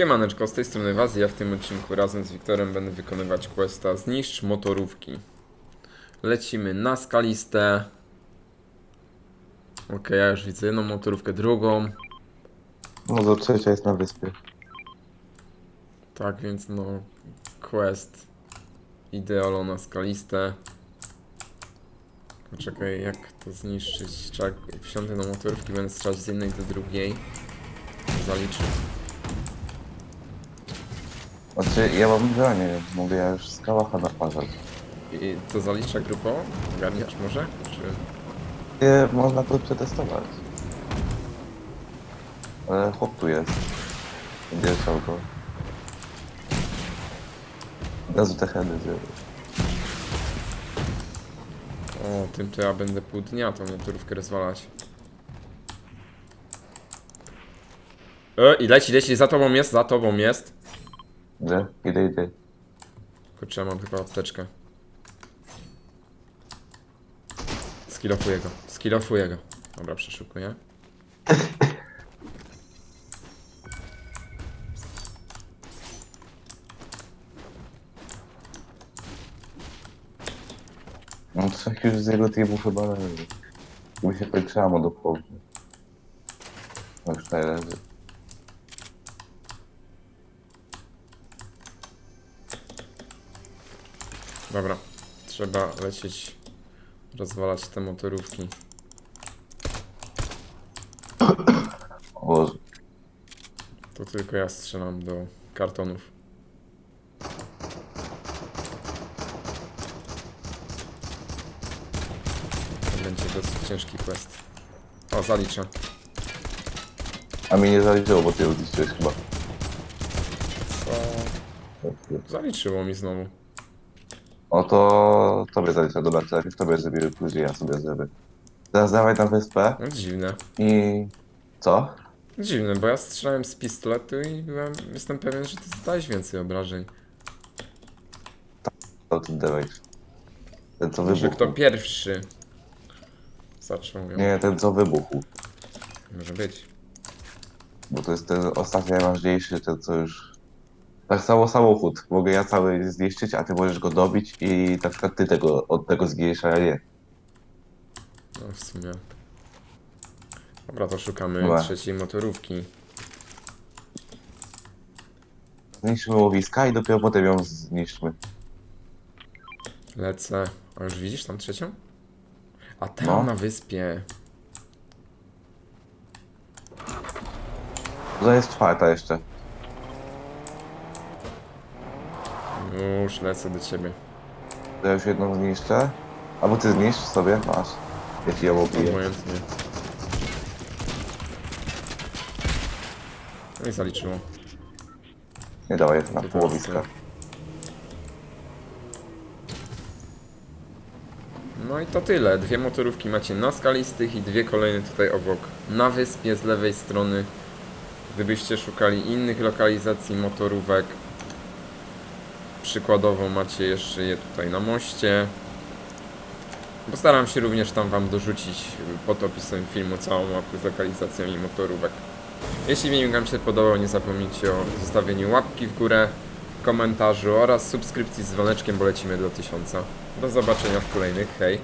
Siemaneczko, z tej strony Was, ja w tym odcinku razem z Wiktorem będę wykonywać questa Zniszcz motorówki. Lecimy na skalistę. Okej, ja już widzę jedną motorówkę, drugą. No do trzecia jest na wyspie. Tak więc no, quest ideolo na skalistę. Poczekaj, jak to zniszczyć? Trzeba wsiąść do motorówki, będę strzelać z jednej do drugiej. Zaliczę. Znaczy ja mam bronię, mogę ja już z kałacha naparzać. I to zalicza grupowo? Ogarniasz może? Czy... Nie, można to przetestować. Ale chłop tu jest. Będzie chciał go. Od razu te hedy zrobię. O, tym to ja będę pół dnia tą motorówkę rozwalać. E, i leci, leci, za tobą jest, za tobą jest. Gdzie? Idę, idę. Kurczę, mam chyba apteczkę. Skillofuję go, skillofuję go. Dobra, przeszukuję. No trzech już z jego teamu chyba leży. By się kończyło do połowy. No już tutaj Dobra, trzeba lecieć, rozwalać te motorówki. O Boże. To tylko ja strzelam do kartonów. To będzie dosyć ciężki quest. O, zaliczę. A mnie nie zaliczyło, bo ty ją zniszczyłeś chyba. Co? Zaliczyło mi znowu. O to tobie zaliczę, dobra, to najpierw tobie zrobimy, później ja sobie zrobię. Teraz dawaj na wyspę No dziwne. i... Co? Dziwne, bo ja strzelałem z pistoletu i byłem, jestem pewien, że ty zadałeś więcej obrażeń. To ty dawaj. Ten co Może wybuchł. kto pierwszy zaczął ją. Nie, ten co wybuchł. Może być. Bo to jest ten ostatni najważniejszy, ten co już... Tak samo samochód. Mogę ja cały zniszczyć, a ty możesz go dobić i na przykład ty tego, od tego zginiesz, a ja nie. No w sumie. Dobra, to szukamy Dobra. trzeciej motorówki. Zniszczymy łowiska i dopiero potem ją zniszczmy. Lecę. A już widzisz tam trzecią? A tam No. na wyspie. To jest czwarta jeszcze. Już lecę do ciebie. To ja już jedną zniszczę. Albo ty zniszcz sobie, masz. Ja ci ją obiję. Obojętnie. No i zaliczyło. Nie dawaj na To teraz połowiska. No i to tyle. Dwie motorówki macie na skalistych i dwie kolejne tutaj obok. Na wyspie z lewej strony. Gdybyście szukali innych lokalizacji motorówek. Przykładowo macie jeszcze je tutaj na moście. Postaram się również tam Wam dorzucić pod opisem filmu całą mapę z lokalizacjami motorówek. Jeśli filmik Wam się podobał, nie zapomnijcie o zostawieniu łapki w górę, komentarzu oraz subskrypcji z dzwoneczkiem, bo lecimy do 1000. Do zobaczenia w kolejnych, hej!